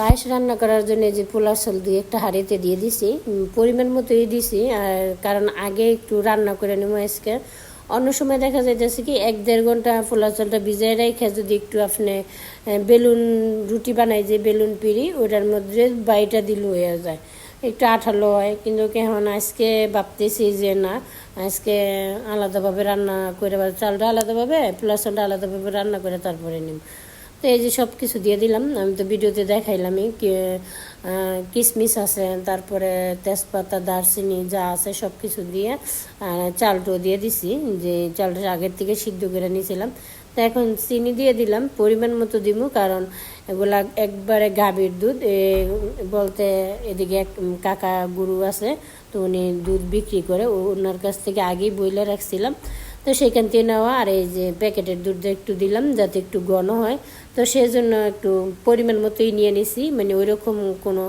পায়েস রান্না করার জন্য যে পোলার চাল দিয়ে একটা হাঁড়িতে দিয়ে দিছি পরিমাণ মতোই দিছি, আর কারণ আগে একটু রান্না করে নেব আজকে। অন্য সময় দেখা যাইতেছে কি, এক দেড় ঘণ্টা পোলার চালটা ভিজাই রেখে যদি একটু আপনি বেলুন, রুটি বানাই যে বেলুন পিড়ি, ওটার মধ্যে বাইটা দিলে হয়ে যায়। একটু আঠালো হয়, কিন্তু কেমন আজকে ভাবতেছি যে না, আজকে আলাদাভাবে রান্না করে চালটা আলাদাভাবে প্লাস চালটা আলাদাভাবে রান্না করে তারপরে নিম তো এই যে সব কিছু দিয়ে দিলাম, আমি তো ভিডিওতে দেখাইলামই কিশমিশ আছে, তারপরে তেজপাতা, দারচিনি যা আছে সব কিছু দিয়ে আর চালটাও দিয়ে দিছি, যে চালটা আগের থেকে সিদ্ধ করে নিয়েছিলাম। তো এখন চিনি দিয়ে দিলাম, পরিমাণ মতো দিমু, কারণ এগুলা একবারে গাভীর দুধ বলতে এদিকে এক কাকা গুরু আছে, তো উনি দুধ বিক্রি করে ওনার কাছ থেকে আগেই বইলে রাখছিলাম। তো সেখান থেকে নেওয়া আর এই যে প্যাকেটের দুধটা একটু দিলাম যাতে একটু ঘন হয়। তো সেই জন্য একটু পরিমাণ মতোই নিয়ে নিছি মানে ওই রকম কোনো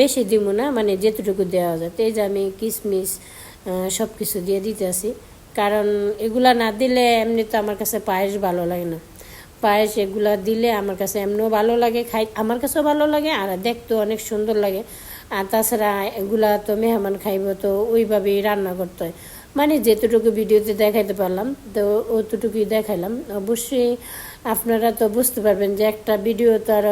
বেশি দিব না মানে যেতটুকু দেওয়া যায়। তো এই যে আমি কিশমিশ সব কিছু দিয়ে দিতে আসি কারণ এগুলা না দিলে এমনি তো আমার কাছে পায়েস ভালো লাগে না। পায়েস এগুলা দিলে আমার কাছে এমনিও ভালো লাগে, খাই, আমার কাছেও ভালো লাগে আর দেখতেও অনেক সুন্দর লাগে। আর তাছাড়া এগুলা তো মেহমান খাইব তো ওইভাবেই রান্না করতে হয়। মানে যেতটুকু ভিডিওতে দেখাইতে পারলাম, তো অতটুকুই দেখাইলাম। অবশ্যই আপনারা তো বুঝতে পারবেন যে একটা ভিডিও তো আর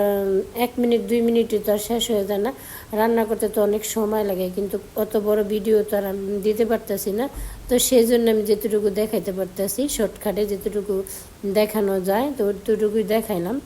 এক মিনিট, দুই মিনিটে তো আর শেষ হয়ে যায় না। রান্না করতে তো অনেক সময় লাগে, কিন্তু অত বড় ভিডিও তো আর দিতে পারতেছি না। তো সেই জন্য আমি যেতটুকু দেখাইতে পারতেছি, শর্টকাটে যেতটুকু দেখানো যায়, তো অতটুকুই দেখাইলাম।